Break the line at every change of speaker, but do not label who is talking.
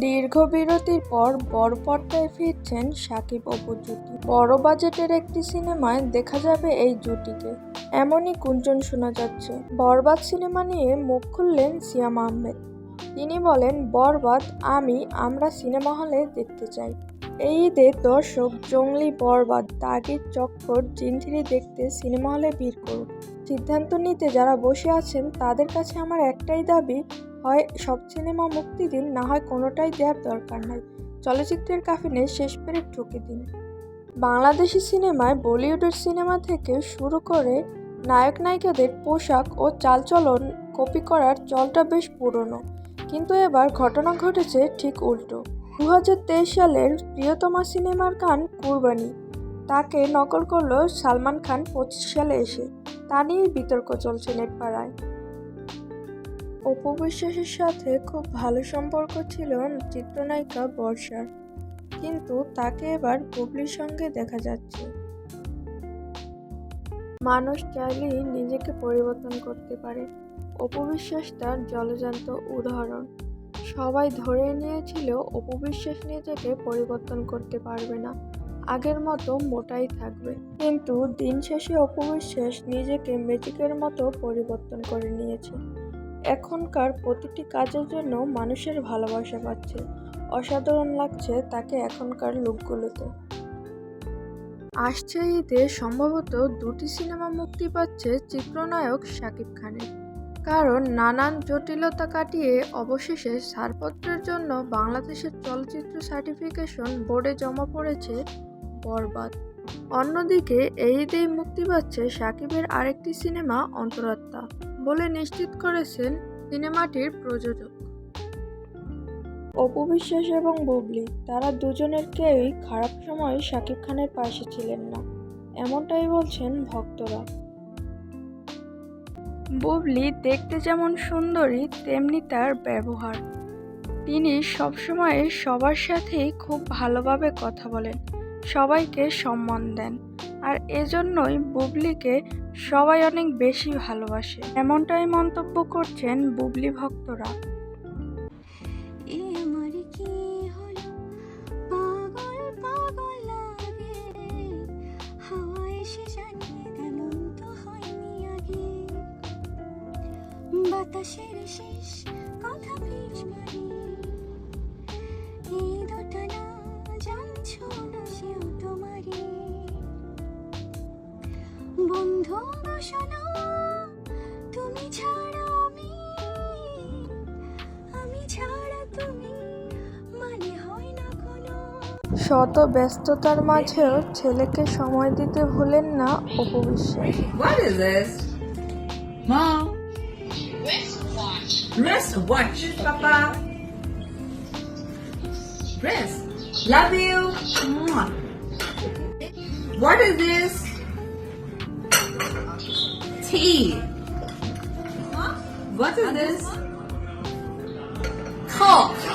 দীর্ঘ বিরতির পর বড় পর্দায় ফিরছেন সাকিব অপু জুটি। বড় বাজেটের একটি সিনেমায় দেখা যাবে এই জুটিকে। এমনই গুঞ্জন শোনা যাচ্ছে। বরবাদ সিনেমা নিয়ে মুখ খুললেন সিয়াম আহমেদ। তিনি বলেন, বরবাদ আমি আমরা সিনেমা হলে দেখতে চাই। এই ঈদে দর্শক জঙ্গলি বরবাদ, দাগির চক্কর, জিনথিরি দেখতে সিনেমা হলে ভিড় করুন সিদ্ধান্ত নিতে যারা বসে আছেন, তাদের কাছে আমার একটাই দাবি হয় সব সিনেমা মুক্তি দিন, না হয় কোনোটাই দেওয়ার দরকার নাই। চলচ্চিত্রের কাফিনে শেষ পেরে ঠুকে দিন। বাংলাদেশি সিনেমায় বলিউডের সিনেমা থেকে শুরু করে নায়ক নায়িকাদের পোশাক ও চালচলন কপি করার চলটা বেশ পুরনো। কিন্তু এবার ঘটনা ঘটেছে ঠিক উল্টো। দু হাজার তেইশ সালের প্রিয়তমা সিনেমার গান কুরবানি। তাকে নকল করল সালমান খান পঁচিশ সালে এসে। তা নিয়েই বিতর্ক চলছে নেটপাড়ায়। অপু বিশ্বাসের সাথে খুব ভালো সম্পর্ক ছিল চিত্রনায়িকা বর্ষার। কিন্তু তাকে এবার বুবলির সঙ্গে দেখা যাচ্ছে। মানুষ চাইলেই নিজেকে পরিবর্তন করতে পারে। অপু বিশ্বাস তার জলজান্ত উদাহরণ। সবাই ধরে নিয়েছিল অপু বিশ্বাস নিজেকে পরিবর্তন করতে পারবে না। আগের মতো মোটাই থাকবে। কিন্তু দিন শেষে অপু বিশ্বাস নিজেকে ম্যাজিকের মতো পরিবর্তন করে নিয়েছে। এখনকার প্রতিটি কাজের জন্য মানুষের ভালোবাসা পাচ্ছে অসাধারণ লাগছে তাকে এখনকার লুকগুলোতে। আসছে ঈদে সম্ভবত দুটি সিনেমা মুক্তি পাচ্ছে চিত্রনায়ক শাকিব খানের। কারণ নানান জটিলতা কাটিয়ে অবশেষে ছাড়পত্রের জন্য বাংলাদেশের চলচ্চিত্র সার্টিফিকেশন বোর্ডে জমা পড়েছে বরবাদ। অন্যদিকে এই ঈদেই মুক্তি পাচ্ছে সাকিবের আরেকটি সিনেমা অন্তরাত্মা। বলে নিশ্চিত করেছেন সিনেমাটির প্রযোজক। অপু বিশ্বাস এবং বুবলি তারা দুজনের কেউই খারাপ সময় শাকিব খানের পাশে ছিলেন না এমনটাই বলছেন ভক্তরা। বুবলি দেখতে যেমন সুন্দরী তেমনি তার ব্যবহার। তিনি সবসময় সবার সাথেই খুব ভালোভাবে কথা বলেন সবাইকে সম্মান দেন। আর এজন্যই বুবলিকে সবাই অনেক বেশি ভালোবাসে। এমনটাই মন্তব্য করছেন বুবলি ভক্তরা।
বাতাসের শেষ, কথা বেশ বন্ধু শোনো তুমি ছাড়া আমি আমি ছাড়া তুমি মানে হয় না কোনো
শত ব্যস্ততার মাঝেও ছেলেকে সময় দিতে ভুলেন না Apu Biswas
What is this? Mom. Wrist watch. Papa. Wrist. Love you. Mwah. What is this? Tea. What is this? Coke.